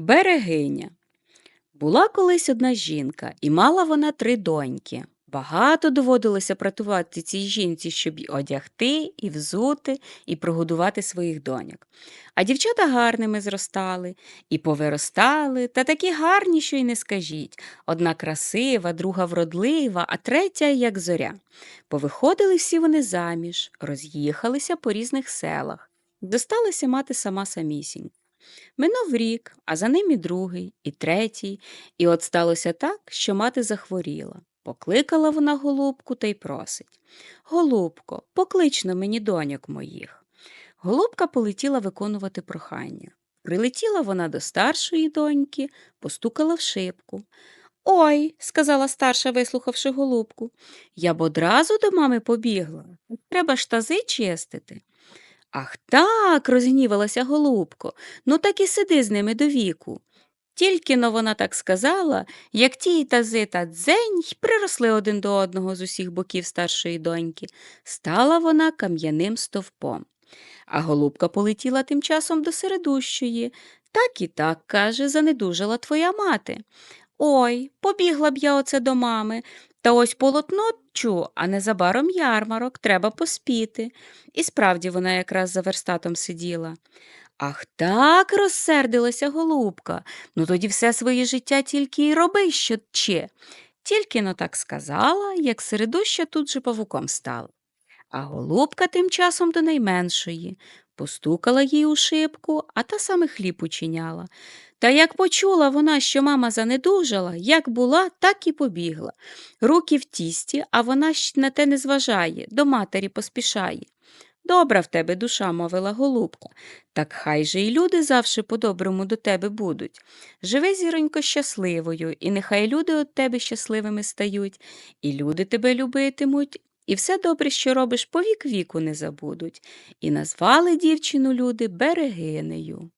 Берегиня. Була колись одна жінка, і мала вона три доньки. Багато доводилося працювати цій жінці, щоб й одягти, і взути, і прогодувати своїх доньок. А дівчата гарними зростали, і повиростали, та такі гарні, що й не скажіть. Одна красива, друга вродлива, а третя як зоря. Повиходили всі вони заміж, роз'їхалися по різних селах. Досталася мати сама самісінька. Минув рік, а за ним і другий, і третій, і от сталося так, що мати захворіла. Покликала вона голубку та й просить Голубко, поклич на мені доньок моїх. Голубка полетіла виконувати прохання. Прилетіла вона до старшої доньки, постукала в шибку. Ой, сказала старша, вислухавши голубку, я б одразу до мами побігла. Треба ж тази чистити. Ах так, розгнівалася голубко, ну так і сиди з ними до віку. Тільки но вона так сказала, як ті тази та дзень й приросли один до одного з усіх боків старшої доньки, стала вона кам'яним стовпом. А голубка полетіла тим часом до середущої. Так і так, каже, занедужала твоя мати. Ой, побігла б я оце до мами, та ось полотно чу, а незабаром ярмарок, треба поспіти. І справді вона якраз за верстатом сиділа. Ах так, розсердилася голубка. Ну тоді все своє життя тільки й роби, що че. Тільки но так сказала, як середуща тут же павуком стала. А голубка тим часом до найменшої. Постукала їй у шибку, а та саме хліб учиняла. Та як почула вона, що мама занедужала, як була, так і побігла. Руки в тісті, а вона ж на те не зважає, до матері поспішає. Добра в тебе душа, мовила голубка, так хай же і люди завше по-доброму до тебе будуть. Живи, зіронько, щасливою, і нехай люди від тебе щасливими стають, і люди тебе любитимуть, і все добре, що робиш, повік віку не забудуть. І назвали дівчину люди берегинею.